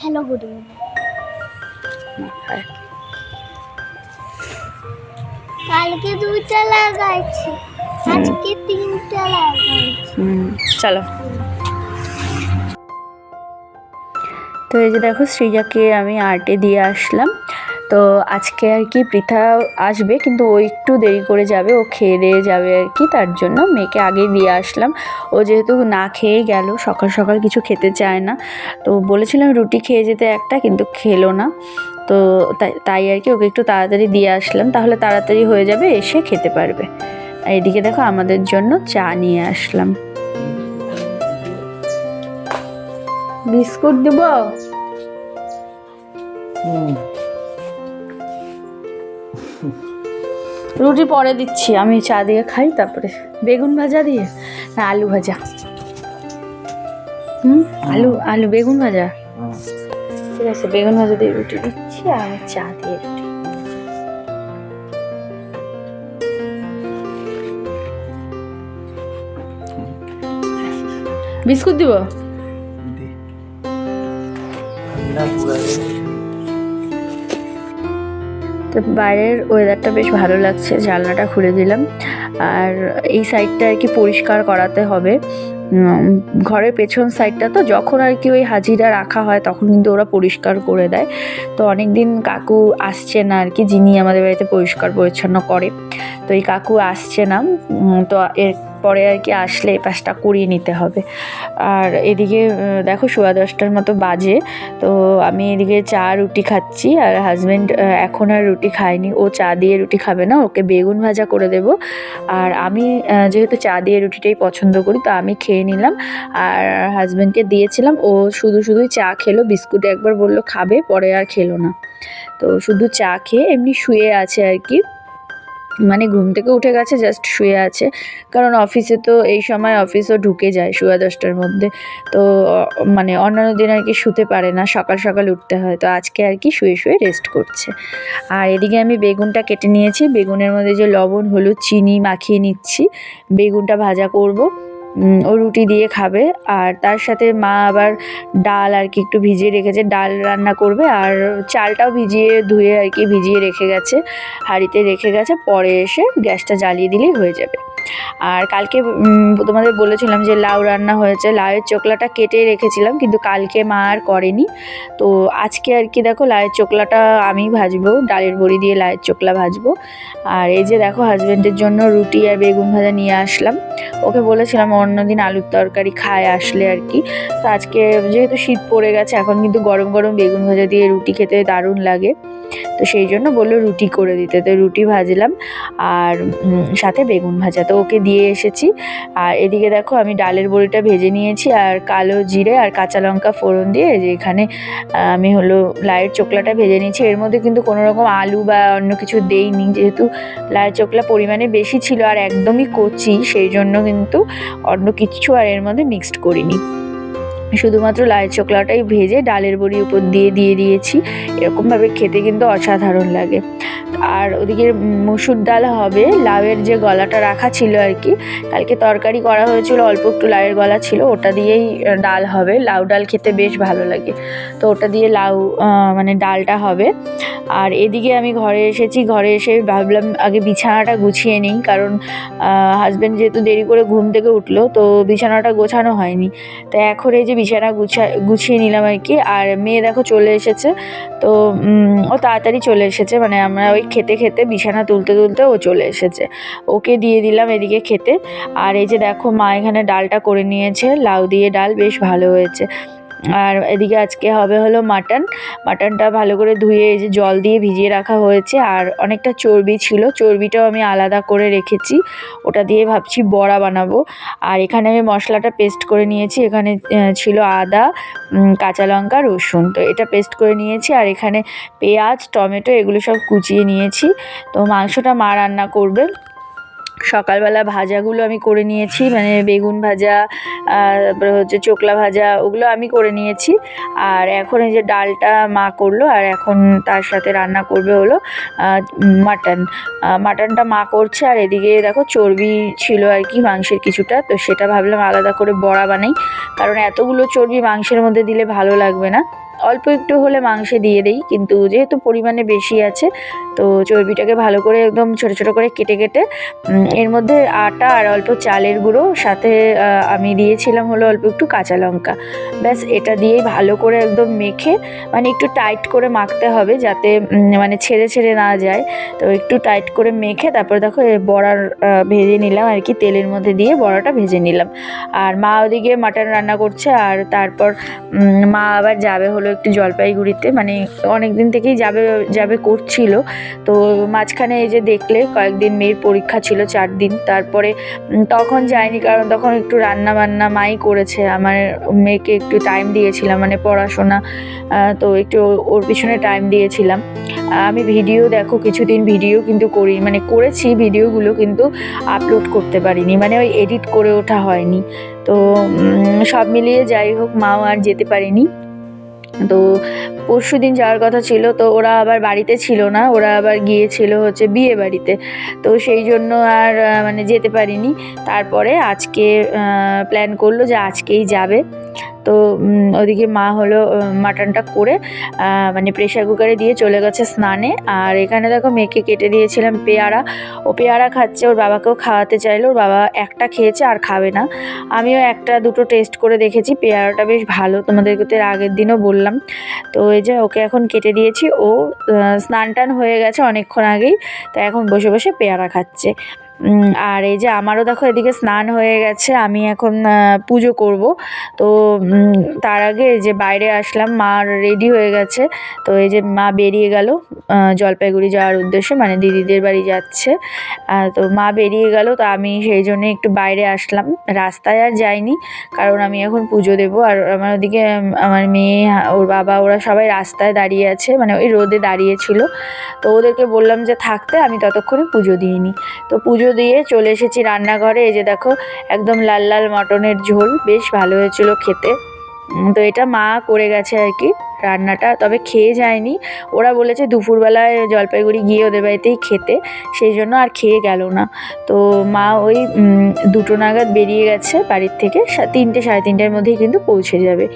Hello good কালকে দুইটা লাগাইছি আজকে তিনটা লাগাইছি। হুম চলো। তো এই যে দেখো শ্রীজাকে আমি আর্টে দিয়ে আসলাম। তো আজকে আর কি পৃথা আসবে কিন্তু ও একটু দেরি করে যাবে ও খেয়ে দিয়ে যাবে আর কি তার জন্য মেয়েকে আগেই দিয়ে আসলাম। ও যেহেতু না খেয়েই গেল সকাল সকাল কিছু খেতে চায় না। তো বলেছিলাম রুটি খেয়ে যেতে একটা কিন্তু খেলো না। তো তাই তাই আর কি ওকে একটু তাড়াতাড়ি দিয়ে আসলাম তাহলে তাড়াতাড়ি হয়ে যাবে এসে খেতে পারবে। আর এদিকে দেখো আমাদের জন্য চা নিয়ে আসলাম। বিস্কুট দেব? রুটি পরে দিচ্ছি, আমি চা দিয়ে খাই, তারপরে বেগুন ভাজা দিয়ে, না, আলু ভাজা। হুম? আলু আলু, বেগুন ভাজা। ঠিক আছে, বেগুন ভাজা দিয়ে রুটি দিচ্ছি, আর আমি চা দিয়ে রুটি। বিস্কুট দিব? তো বাইরের ওয়েদারটা বেশ ভালো লাগছে, জানলাটা খুলে দিলাম। আর এই সাইডটা আর কি পরিষ্কার করাতে হবে। ঘরের পেছন সাইডটা তো যখন আর কি ওই হাজিরা রাখা হয়, তখন কিন্তু ওরা পরিষ্কার করে দেয়। তো অনেক দিন কাকু আসছে না আর কি, যিনি আমাদের বাড়িতে পরিষ্কার পরিচ্ছন্ন করে। তো এই কাকু আসছে না তো তো এরপরে আর কি আসলে এই পাশটা করিয়ে নিতে হবে। আর এদিকে দেখো সোয়া দশটার মতো বাজে, তো আমি এদিকে চা, রুটি খাচ্ছি আর হাজব্যান্ড এখন আর রুটি খায়নি। ও চা দিয়ে রুটি খাবে না, ওকে বেগুন ভাজা করে দেব। আর আমি যেহেতু চা দিয়ে রুটিটাই পছন্দ করি, তো আমি খেয়ে নিলাম। আর হাজব্যান্ডকে দিয়েছিলাম, ও শুধু শুধুই চা খেলো, বিস্কুট একবার বলল খাবে, পরে আর খেলো না। তো শুধু চা খেয়ে এমনি শুয়ে আছে আর কি। মানে ঘুম থেকে উঠে গেছে জাস্ট শুয়ে আছে। কারণ অফিসে তো এই সময় অফিসও ঢুকে যায় সোয়া দশটার মধ্যে। তো মানে অন্যান্য দিন আর কি শুতে পারে না, সকাল সকাল উঠতে হয়। তো আজকে আর কি শুয়ে শুয়ে রেস্ট করছে। আর এদিকে আমি বেগুনটা কেটে নিয়েছি। বেগুনের মধ্যে যে লবণ, হলুদ, চিনি মাখিয়ে নিচ্ছি। বেগুনটা ভাজা করব। ও রুটি দিয়ে খাবে। আর তার সাথে মা আবার ডাল আর কি একটু ভিজিয়ে রেখেছে। ডাল রান্না করবে আর চালটাও ভিজিয়ে ধুয়ে আর কি ভিজিয়ে রেখে গেছে। হাঁড়িতে রেখে গেছে। পরে এসে গ্যাসটা জ্বালিয়ে দিলেই হয়ে যাবে। আর কালকে তোমাদের বলেছিলাম যে লাউ রান্না হয়েছে। লাউয়ের চোকলাটা কেটে রেখেছিলাম, কিন্তু কালকে মা আর করেনি। তো আজকে আর কি দেখো, লাউয়ের চোকলাটা আমি ভাজবো, ডালের বড়ি দিয়ে লাউয়ের চোকলা ভাজবো। আর এই যে দেখো হাজব্যান্ডের জন্য রুটি আর বেগুন ভাজা নিয়ে আসলাম। ওকে বলেছিলাম অন্যদিন আলুর তরকারি খায় আসলে আর কি। তো আজকে যেহেতু শীত পড়ে গেছে, এখন কিন্তু গরম গরম বেগুন ভাজা দিয়ে রুটি খেতে দারুণ লাগে। তো সেই জন্য বলল রুটি করে দিতে। তো রুটি ভাজলাম, আর সাথে বেগুন ভাজা। তো ওকে দিয়ে এসেছি। আর এদিকে দেখো আমি ডালের বড়িটা ভেজে নিয়েছি আর কালো জিরে আর কাঁচা লঙ্কা ফোড়ন দিয়ে যে এখানে আমি হলো লায়ের চোকলাটা ভেজে নিয়েছি। এর মধ্যে কিন্তু কোনো রকম আলু বা অন্য কিছু দেইনি। যেহেতু লায়ের চোকলা পরিমাণে বেশি ছিল আর একদমই কচি, সেই জন্য কিন্তু অন্য কিছু আর এর মধ্যে মিক্সড করিনি। শুধুমাত্র লাইয়ের চোকলাটাই ভেজে ডালের বড়ি উপর দিয়ে দিয়ে দিয়েছি। এরকমভাবে খেতে কিন্তু অসাধারণ লাগে। আর ওদিকে মুসুর ডাল হবে, লাউয়ের যে গলাটা রাখা ছিল আর কি, কালকে তরকারি করা হয়েছিল, অল্প একটু লাউয়ের গলা ছিল, ওটা দিয়েই ডাল হবে। লাউ ডাল খেতে বেশ ভালো লাগে। তো ওটা দিয়ে লাউ মানে ডালটা হবে। আর এদিকে আমি ঘরে এসেছি, ঘরে এসে ভাবলাম আগে বিছানাটা গুছিয়ে নিই, কারণ হাজব্যান্ড যেহেতু দেরি করে ঘুম থেকে উঠল, তো বিছানাটা গোছানো হয়নি। তো এখন এই যে বিছানা গুছা গুছিয়ে নিলাম আর কি। আর মেয়ে দেখো চলে এসেছে। তো ও তাড়াতাড়ি চলে এসেছে। মানে আমরা ওই খেতে খেতে বিছানা তুলতে তুলতে ও চলে এসেছে। ওকে দিয়ে দিলাম এদিকে খেতে। আর এই যে দেখো মা এখানে ডালটা করে নিয়েছে। লাউ দিয়ে ডাল বেশ ভালো হয়েছে। আর এদিকে আজকে হবে হলো মাটন। মাটনটা ভালো করে ধুয়ে এই যে জল দিয়ে ভিজিয়ে রাখা হয়েছে। আর অনেকটা চর্বি ছিল। চর্বিটাও আমি আলাদা করে রেখেছি। ওটা দিয়ে ভাবছি বড়া বানাবো। আর এখানে আমি মশলাটা পেস্ট করে নিয়েছি। এখানে ছিল আদা কাঁচা লঙ্কা, রসুন। তো এটা পেস্ট করে নিয়েছি। আর এখানে পেঁয়াজ, টমেটো, এগুলো সব কুচিয়ে নিয়েছি। তো মাংসটা মা রান্না করবে। সকালবেলা ভাজাগুলো আমি করে নিয়েছি মানে বেগুন ভাজা তারপরে হচ্ছে চোকলা ভাজা, ওগুলো আমি করে নিয়েছি। আর এখন এই যে ডালটা মা করল, আর এখন তার সাথে রান্না করবে হলো মাটন। মাটনটা মা করছে, আর এদিকে দেখো চর্বি ছিল আর কি, মাংসের কিছুটা, তো সেটা ভাবলাম আলাদা করে বড়া বানাই। কারণ এতগুলো চর্বি মাংসের মধ্যে দিলে ভালো লাগবে না। অল্প একটু হলে মাংসে দিয়ে দিই, কিন্তু যেহেতু পরিমাণে বেশি আছে, তো চর্বিটাকে ভালো করে একদম ছোটো ছোটো করে কেটে কেটে এর মধ্যে আটা আর অল্প চালের গুঁড়ো, সাথে আমি দিয়েছিলাম হলো অল্প একটু কাঁচা লঙ্কা। ব্যাস, এটা দিয়েই ভালো করে একদম মেখে মানে একটু টাইট করে মাখতে হবে যাতে মানে ছেড়ে ছেড়ে না যায়। তো একটু টাইট করে মেখে, তারপরে দেখো বড়ার ভেজে নিলাম আর কি, তেলের মধ্যে দিয়ে বড়াটা ভেজে নিলাম। আর মা ওদিকে মাটন রান্না করছে, আর তারপর মা আবার যাবে হলো একটু জলপাইগুড়িতে মানে অনেক দিন থেকেই যাবে যাবে করছিল। তো মাঝখানে এই যে দেখলে, কয়েকদিন মেয়ের পরীক্ষা ছিল চার দিন। তারপরে তখন যায়নি কারণ তখন একটু রান্না বান্না মাই করেছে। আমার মেয়েকে একটু টাইম দিয়েছিলাম মানে পড়াশোনা তো একটু ওর পিছনে টাইম দিয়েছিলাম। আমি ভিডিও দেখো, কিছুদিন ভিডিও কিন্তু করি মানে করেছি ভিডিওগুলো কিন্তু আপলোড করতে পারিনি মানে ওই এডিট করে ওঠা হয়নি। তো সব মিলিয়ে যাই হোক, মাও আর যেতে পারিনি। তো পরশু দিন যাওয়ার কথা ছিল, তো ওরা আবার বাড়িতে ছিল না, ওরা আবার গিয়েছিল হচ্ছে বিয়ে বাড়িতে। তো সেই জন্য আর মানে যেতে পারিনি। তারপরে আজকে প্ল্যান করল যে আজকেই যাবে। তো ওদিকে মা হলো মাটনটা করে মানে প্রেশার কুকারে দিয়ে চলে গেছে স্নানে। আর এখানে দেখো মেয়েকে কেটে দিয়েছিলাম পেয়ারা। ও পেয়ারা খাচ্ছে, ওর বাবাকেও খাওয়াতে চাইলো, ওর বাবা একটা খেয়েছে আর খাবে না। আমিও একটা, দুটো টেস্ট করে দেখেছি, পেয়ারাটা বেশ ভালো। তোমাদেরকে তো আগের দিনও বললাম। তো এই যে ওকে এখন কেটে দিয়েছি, ও স্নান টান হয়ে গেছে অনেকক্ষণ আগেই, তো এখন বসে বসে পেয়ারা খাচ্ছে। আর এই যে আমারও দেখো এদিকে স্নান হয়ে গেছে, আমি এখন পুজো করব। তো তার আগে এই যে বাইরে আসলাম, মা রেডি হয়ে গেছে। তো এই যে মা বেরিয়ে গেল জলপাইগুড়ি যাওয়ার উদ্দেশ্যে মানে দিদিদের বাড়ি যাচ্ছে। তো মা বেরিয়ে গেল, তো আমি সেই জন্য একটু বাইরে আসলাম। রাস্তায় আর যাইনি, কারণ আমি এখন পুজো দেবো। আর আমার ওদিকে, আমার মেয়ে, ওর বাবা, ওরা সবাই রাস্তায় দাঁড়িয়ে আছে মানে ওই রোদে দাঁড়িয়ে ছিল। তো ওদেরকে বললাম যে থাকতে, আমি ততক্ষণে পুজো দিয়ে নিই তো পুজো দিয়ে চলে এসেছি রান্নাঘরে। এই যে দেখো, একদম লাল লাল মটনের ঝোল। বেশ ভালো হয়েছিল খেতে। তো এটা মা করে গেছে আর কি। রান্নাটা, তবে খেয়ে যায়নি। ওরা বলেছে দুপুরবেলায় জলপাইগুড়ি গিয়ে ওদের বাড়িতেই খেতে, সেই জন্য আর খেয়ে গেল না। তো মা ওই দুটো নাগাদ বেরিয়ে গেছে বাড়ির থেকে তিনটে, সাড়ে তিনটের মধ্যেই কিন্তু পৌঁছে যাবে।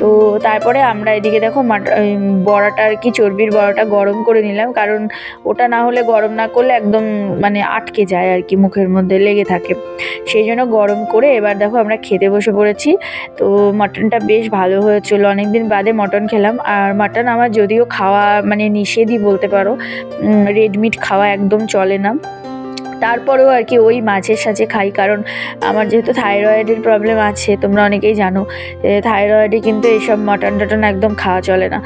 তো তারপরে আমরা এদিকে দেখো বড়াটা আর কি, চর্বির বড়াটা গরম করে নিলাম, কারণ ওটা না হলে গরম না করলে একদম মানে আটকে যায় আর কি, মুখের মধ্যে লেগে থাকে। সেই জন্য গরম করে এবার দেখো আমরা খেতে বসে পড়েছি। তো মাটনটা বেশ ভালো হয়েছিল। অনেক দিন বাদে মটন খেলাম। আর মাটন আমার যদিও খাওয়া মানে নিষেধই বলতে পারো। রেড মিট খাওয়া একদম চলে না। তারপরেও আর কি ওই মাছের সাঝে খাই, কারণ আমার যেহেতু থাইরয়েডের প্রবলেম আছে, তোমরা অনেকেই জানো থাইরয়েডে কিন্তু এইসব মটন টটন একদম খাওয়া চলে না।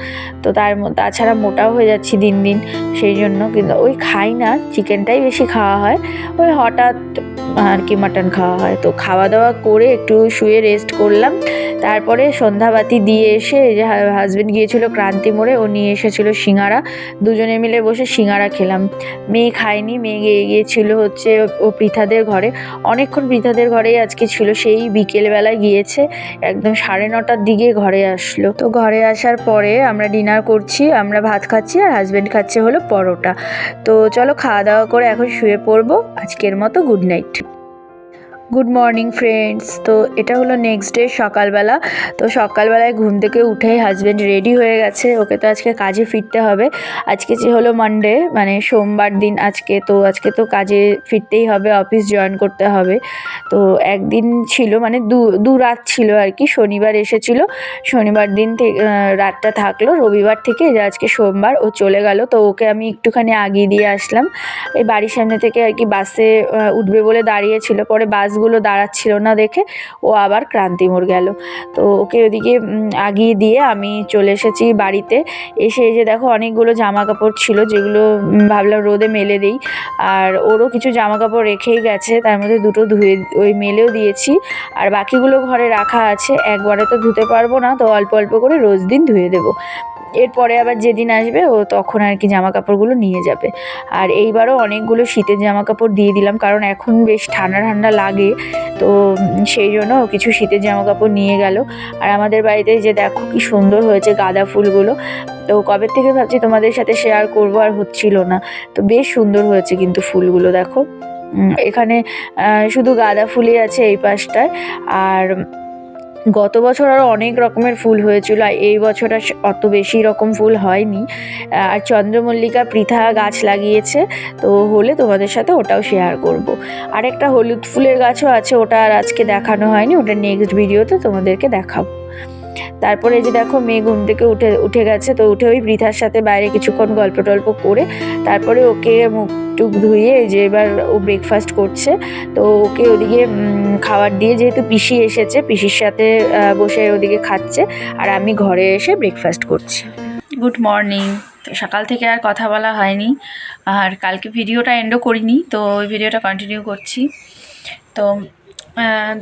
তো তার তাছাড়া মোটাও হয়ে যাচ্ছি দিন দিন, সেই জন্য কিন্তু ওই খাই না, চিকেনটাই বেশি খাওয়া হয়। ওই হঠাৎ আর কি মাটন খাওয়া হয়। তো খাওয়া দাওয়া করে একটু শুয়ে রেস্ট করলাম। তারপরে সন্ধ্যাবাতি দিয়ে এসে যে হাজবেন্ড গিয়েছিল ক্রান্তি মোড়ে, ও নিয়ে এসেছিল সিঙ্গারা দুজনে মিলে বসে সিঙ্গারা খেলাম। মেয়ে খায়নি, মেয়ে গিয়ে গিয়েছিল হচ্ছে ও পৃথাদের ঘরে। অনেকক্ষণ পৃথাদের ঘরেই আজকে ছিল, সেই বিকেলবেলায় গিয়েছে, একদম সাড়ে নটার দিকে ঘরে আসলো। তো ঘরে আসার পরে আমরা ডিনার করছি, আমরা ভাত খাচ্ছি আর হাজব্যান্ড খাচ্ছে হলো পরোটা। তো চলো খাওয়া দাওয়া করে এখন শুয়ে পড়ব। আজকের মতো good night good morning friends তো এটা হলো নেক্সট ডে সকালবেলা। তো সকালবেলায় ঘুম থেকে উঠে হাজব্যান্ড রেডি হয়ে গেছে। ওকে তো আজকে কাজে ফিরতে হবে। আজকে যে হলো মানডে মানে সোমবার দিন আজকে। তো আজকে তো কাজে ফিরতেই হবে অফিস জয়েন করতে হবে। তো একদিন ছিল মানে দু দু রাত ছিল আর কি, শনিবার এসেছিল। শনিবার দিন থেকে রাতটা থাকল, রবিবার থেকে যে আজকে সোমবার, ও চলে গেল। তো ওকে আমি একটুখানি আগিয়ে দিয়ে আসলাম। এই বাড়ির সামনে থেকে আর কি বাসে উঠবে বলে দাঁড়িয়েছিল পরে বাসগুলো দাঁড়াচ্ছিল না দেখে ও আবার ক্রান্তিমোড় গেল। তো ওকে ওদিকে আগিয়ে দিয়ে আমি চলে এসেছি বাড়িতে। এসে এই যে দেখো অনেকগুলো জামা কাপড় ছিল যেগুলো ভাবলাম রোদে মেলে দিই। আর ওরও কিছু জামা কাপড় রেখেই গেছে, তার মধ্যে দুটো ধুয়ে, ওই মেলেও দিয়েছি। আর বাকিগুলো ঘরে রাখা আছে, একবারে তো ধুতে পারব না, তো অল্প অল্প করে রোজ দিন ধুয়ে দেবো। এরপরে আবার যেদিন আসবে ও তখন আর কি জামা কাপড়গুলো নিয়ে যাবে। আর এইবারও অনেকগুলো শীতের জামা কাপড় দিয়ে দিলাম, কারণ এখন বেশ ঠান্ডা ঠান্ডা লাগে, তো সেই জন্য কিছু শীতের জামা কাপড় নিয়ে গেল। আর আমাদের বাড়িতে যে দেখো কি সুন্দর হয়েছে গাঁদা ফুলগুলো, তো কবে থেকে ভাবছি তোমাদের সাথে শেয়ার করব আর হচ্ছিল না। তো বেশ সুন্দর হয়েছে কিন্তু ফুলগুলো দেখো। এখানে শুধু গাঁদা ফুলই আছে এই পাশটায়, আর গত বছর আরও অনেক রকমের ফুল হয়েছিল, আর এই বছর আর অত বেশি রকম ফুল হয়নি আর চন্দ্রমল্লিকা পৃথা গাছ লাগিয়েছে, তো হলে তোমাদের সাথে ওটাও শেয়ার করব। আর একটা হলুদ ফুলের গাছও আছে, ওটা আর আজকে দেখানো হয়নি, ওটা নেক্সট ভিডিওতে তোমাদেরকে দেখাবো তারপরে যে দেখো মেয়ে ঘুম থেকে উঠে উঠে গেছে, তো উঠে ওই বৃথার সাথে বাইরে কিছুক্ষণ গল্প টল্প করে তারপরে ওকে মুখ টুক ধুয়ে যে এবার ও ব্রেকফাস্ট করছে। তো ওকে ওদিকে খাবার দিয়ে যেহেতু পিসি এসেছে, পিসির সাথে বসে ওদিকে খাচ্ছে আর আমি ঘরে এসে ব্রেকফাস্ট করছি। গুড মর্নিং তো সকাল থেকে আর কথা বলা হয়নি। আর কালকে ভিডিওটা এন্ডও করিনি, তো ওই ভিডিওটা কন্টিনিউ করছি। তো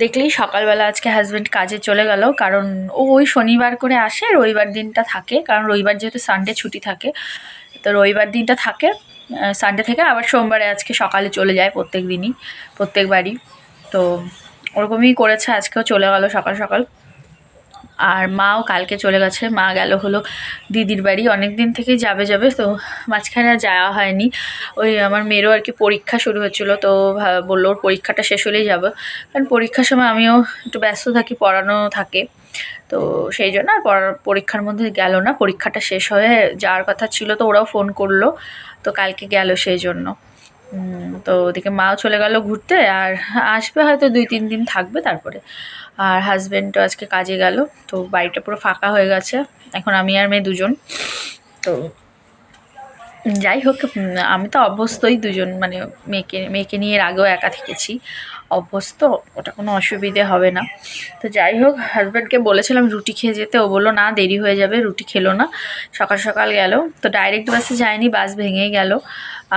দেখলেই সকালবেলা আজকে হাজব্যান্ড কাজে চলে গেল, কারণ ও ওই শনিবার করে আসে, রবিবার দিনটা থাকে, কারণ রবিবার যেহেতু সানডে ছুটি থাকে, তো রবিবার দিনটা থাকে সানডে থেকে আবার সোমবারে আজকে সকালে চলে যায় প্রত্যেক দিনই প্রত্যেকবারই তো ওরকমই করেছে, আজকেও চলে গেল সকাল সকাল। আর মাও কালকে চলে গেছে। মা গেল হলো দিদির বাড়ি। অনেক দিন থেকেই যাবে যাবে। তো মাঝখানে আর যাওয়া হয়নি। ওই আমার মেয়েরও আর কি পরীক্ষা শুরু হচ্ছিল তো বলল ওর পরীক্ষাটা শেষ হলেই যাব। কারণ পরীক্ষার সময় আমিও একটু ব্যস্ত থাকি, পড়ানো থাকে। তো সেই জন্য আর পরীক্ষার মধ্যে গেল না। পরীক্ষাটা শেষ হয়ে যাওয়ার কথা ছিল তো ওরাও ফোন করল। তো কালকে গেল সেই জন্য। তো ওদিকে মাও চলে গেল ঘুরতে। আর আসবে হয়তো দুই, তিন দিন থাকবে তারপরে। আর হাজব্যান্ডও আজকে কাজে গেল, তো বাড়িটা পুরো ফাঁকা হয়ে গেছে। এখন আমি আর মেয়ে দুজন। তো যাই হোক আমি তো অভ্যস্তই দুজন মানে মেয়েকে মেয়েকে নিয়ে এর আগেও একা থেকেছি। অভ্যস্ত, ওটা কোনো অসুবিধে হবে না। তো যাই হোক হাজব্যান্ডকে বলেছিলাম রুটি খেয়ে যেতে, ও বলল, না, দেরি হয়ে যাবে, রুটি খেলো না। সকাল সকাল গেল। তো ডাইরেক্ট বাসে যায়নি বাস ভেঙেই গেল।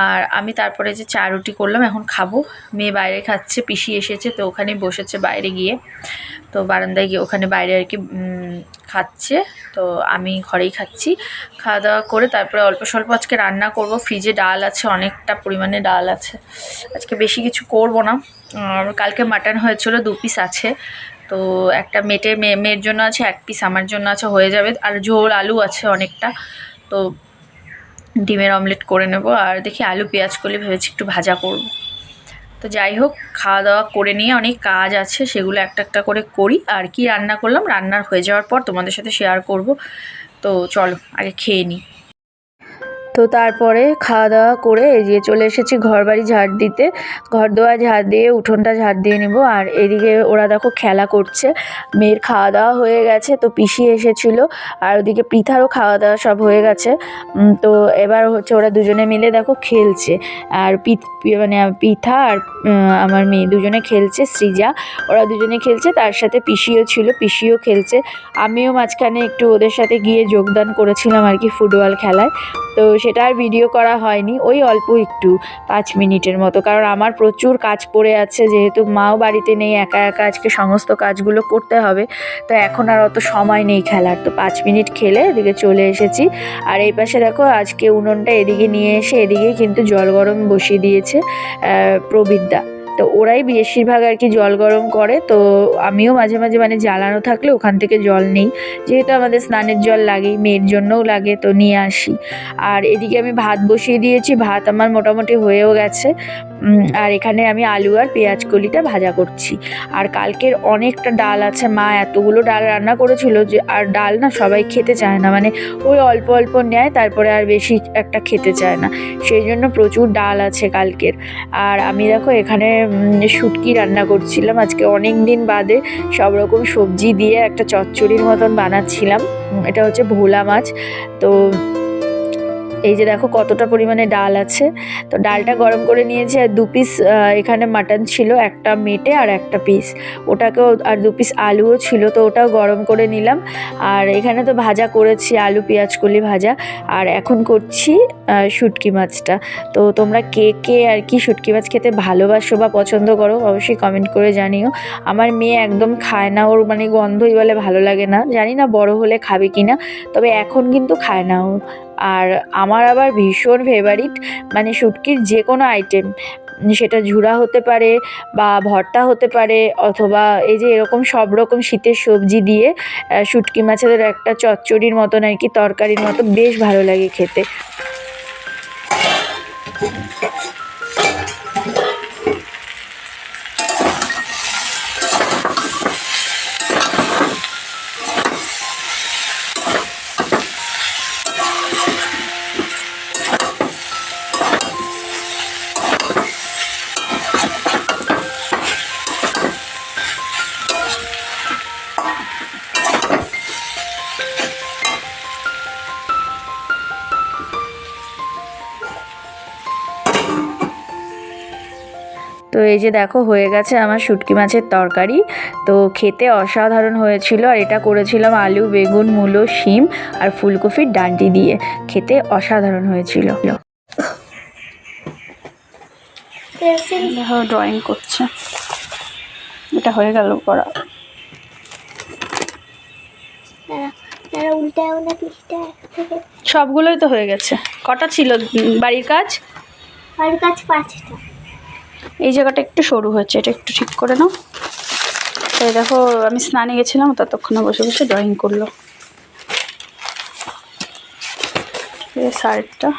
আর আমি তারপরে যে চা রুটি করলাম, এখন খাব। মেয়ে বাইরে খাচ্ছে, পিসি এসেছে, তো ওখানে বসেছে বাইরে গিয়ে। তো বারান্দায় গিয়ে ওখানে বাইরে আর কি খাচ্ছে। তো আমি ঘরেই খাচ্ছি। খাওয়া দাওয়া করে তারপরে অল্প স্বল্প আজকে রান্না করব। ফ্রিজে ডাল আছে, অনেকটা পরিমাণে ডাল আছে। আজকে বেশি কিছু করব না। আর কালকে মাটন হয়েছিল দু পিস আছে। তো একটা মেটে মেয়ে মেয়ের জন্য আছে, এক পিস আমার জন্য আছে, হয়ে যাবে। আর ঝোল আলু আছে অনেকটা। তো ডিমের অমলেট করে নেব। আর দেখি আলু, পেঁয়াজ করলে ভেবেছি একটু ভাজা করব। তো যাই হোক, খাওয়া দাওয়া করে নিয়ে অনেক কাজ আছে, সেগুলো একটা একটা করে করি। আর কি রান্না করলাম, রান্নার হয়ে যাওয়ার পর তোমাদের সাথে শেয়ার করব। তো চলো, আগে খেয়ে নিই। তো তারপরে খাওয়া দাওয়া করে এগিয়ে চলে এসেছি ঘর বাড়ি ঝাড় দিতে। ঘর দোয়া ঝাড় দিয়ে, উঠোনটা ঝাড় দিয়ে নেব। আর এদিকে ওরা দেখো খেলা করছে। মেয়ের খাওয়া দাওয়া হয়ে গেছে, তো পিসি এসেছিল। আর ওদিকে পৃথারও খাওয়া দাওয়া সব হয়ে গেছে। তো এবার হচ্ছে ওরা দুজনে মিলে দেখো খেলছে। আর পিত- মানে পিঠা আর আমার মেয়ে দুজনে খেলছে সৃজা ওরা দুজনে খেলছে, তার সাথে পিসিও ছিল, পিসিও খেলছে। আমিও মাঝখানে একটু ওদের সাথে গিয়ে যোগদান করেছিলাম আর কি ফুটবল খেলায়। তো সেটা আর ভিডিও করা হয়নি, ওই অল্প একটু, পাঁচ মিনিটের মতো। কারণ আমার প্রচুর কাজ পড়ে আছে, যেহেতু মাও বাড়িতে নেই, একা একা আজকে সমস্ত কাজগুলো করতে হবে। তো এখন আর অত সময় নেই খেলার। তো পাঁচ মিনিট খেলে এদিকে চলে এসেছি। আর এই পাশে দেখো, আজকে উনুনটা এদিকে নিয়ে এসে এদিকে কিন্তু জল গরম বসিয়ে দিয়েছে প্রবিদ্যা তো ওরাই বেশিরভাগ আর কি জল গরম করে। তো আমিও মাঝে মাঝে মানে জ্বালানো থাকলে ওখান থেকে জল নেই। যেহেতু আমাদের স্নানের জল লাগেই, মেয়ের জন্যও লাগে, তো নিয়ে আসি। আর এদিকে আমি ভাত বসিয়ে দিয়েছি, ভাত আমার মোটামুটি হয়েও গেছে। আর এখানে আমি আলু আর পেঁয়াজ কলিটা ভাজা করছি। আর কালকের অনেকটা ডাল আছে, মা এতগুলো ডাল রান্না করেছিল যে, আর ডাল না সবাই খেতে চায় না। মানে ওই অল্প অল্প নেয়, তারপরে আর বেশি একটা খেতে চায় না। সেই জন্য প্রচুর ডাল আছে কালকের। আর আমি দেখো এখানে শুটকি রান্না করছিলাম। আজকে অনেক দিন বাদে সব রকম সবজি দিয়ে একটা চচ্চড়ির মতন বানাচ্ছিলাম। এটা হচ্ছে ভোলা মাছ। তো এই যে দেখো কতটা পরিমাণে ডাল আছে। তো ডালটা গরম করে নিয়েছি আর দু পিস এখানে মাটন ছিল, একটা মেটে আর একটা পিস ওটাকেও আর দু পিস আলুও ছিল, তো ওটাও গরম করে নিলাম। আর এখানে তো ভাজা করেছি, আলু, পেঁয়াজ, কলি ভাজা। আর এখন করছি শুটকি মাছটা। তো তোমরা কে কে আর কি শুটকি মাছ খেতে ভালোবাসো বা পছন্দ করো, অবশ্যই কমেন্ট করে জানিও। আমার মেয়ে একদম খায় না, ওর মানে গন্ধই বলে ভালো লাগে না। জানি না বড় হলে খাবে কি না তবে এখন কিন্তু খায় না ও। আর আমার আবার ভীষণ ফেভারিট মানে শুটকির যে কোনো আইটেম সেটা ঝুরা হতে পারে বা ভর্তা হতে পারে অথবা এই যে এরকম সব রকম শীতের সবজি দিয়ে শুটকি মাছের একটা চচ্চড়ির মতন আর কি, তরকারির মতো, বেশ ভালো লাগে খেতে। তো এই যে দেখো, হয়ে গেছে আমার শুটকি মাছের তরকারি। তো খেতে অসাধারণ হয়েছিল আর এটা করেছিলাম আলু, বেগুন, মূলো, শিম আর ফুলকপির ডান্ডি দিয়ে। খেতে অসাধারণ হয়েছিল। ড্রয়িং করছে। এটা হয়ে গেল থেকে সবগুলোই তো হয়ে গেছে। কটা ছিল? বাড়ির কাজ? বাড়ির কাজ পাঁচটা। এই জায়গাটা একটু সরু হয়েছে এটা একটু ঠিক করে নাও। তো এই দেখো আমি স্নানে গেছিলাম ততক্ষণে বসে বসে ড্রয়িং করল। এই শার্টটা।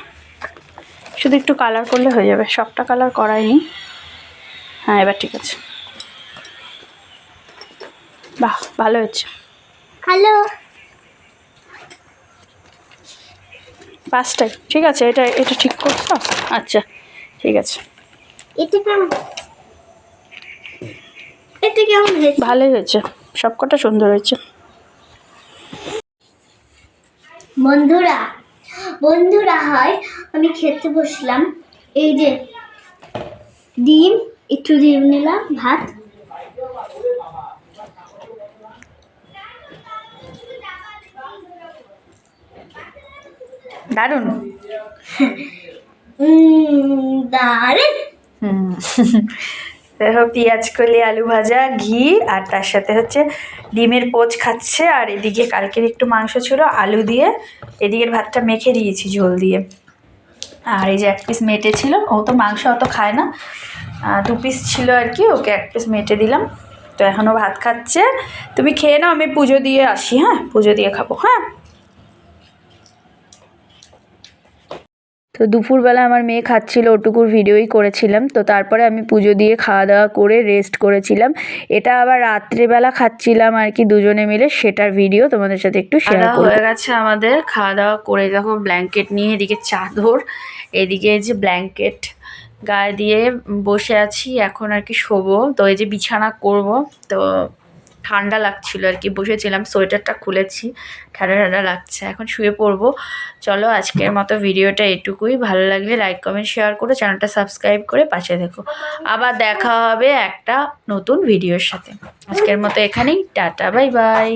শুধু একটু কালার করলে হয়ে যাবে সবটা কালার করাইনি হ্যাঁ এবার ঠিক আছে। বাহ ভালো হয়েছে। হ্যালো পাঁচটাই ঠিক আছে এটা এটা ঠিক করছ? আচ্ছা ঠিক আছে। এটা কেমন? এটা কেমন হয়েছে? ভালোই হয়েছে। সবকটা সুন্দর হয়েছে। বন্ধুরা বন্ধুরা হয় আমি খেতে বসলাম। এই যে ডিম একটু ডিম নিলাম ভাত। দারুণ। হুম দেখো পেঁয়াজ, কলি, আলু ভাজা, ঘি, আর তার সাথে হচ্ছে ডিমের পোচ খাচ্ছে, আর এদিকে কালকের একটু মাংস ছিল, আলু দিয়ে এদিকের ভাতটা মেখে দিয়েছি ঝোল দিয়ে। আর এই যে এক পিস মেটে ছিল, ও তো মাংস অত খায় না। দু পিস ছিল আর কি, ওকে এক পিস মেটে দিলাম। তো এখনও ভাত খাচ্ছে। তুমি খেয়ে নাও, আমি পুজো দিয়ে আসি হ্যাঁ? পুজো দিয়ে খাব হ্যাঁ? তো দুপুরবেলা আমার মেয়ে খাচ্ছিল ওটুকুর ভিডিওই করেছিলাম। তো তারপরে আমি পুজো দিয়ে খাওয়া দাওয়া করে রেস্ট করেছিলাম। এটা আবার রাত্রেবেলা খাচ্ছিলাম আর কি দুজনে মিলে সেটার ভিডিও তোমাদের সাথে একটু শেয়ার হয়ে গেছে আমাদের খাওয়া দাওয়া করে দেখো ব্ল্যাঙ্কেট নিয়ে এদিকে চাদর এদিকে এই যে ব্ল্যাঙ্কেট গায়ে দিয়ে বসে আছি এখন আর কি শোবো। তো এই যে বিছানা করব তো ঠান্ডা লাগছিল আর কি, বসেছিলাম, সোয়েটারটা খুলেছি, ঠান্ডা ঠান্ডা লাগছে, এখন শুয়ে পড়ব। চলো আজকের মতো ভিডিওটা এটুকুই, ভালো লাগলে লাইক কমেন্ট শেয়ার করে চ্যানেলটা সাবস্ক্রাইব করে পাশে দেখো আবার দেখা হবে একটা নতুন ভিডিওর সাথে। আজকের মতো এখানেই, টাটা বাই বাই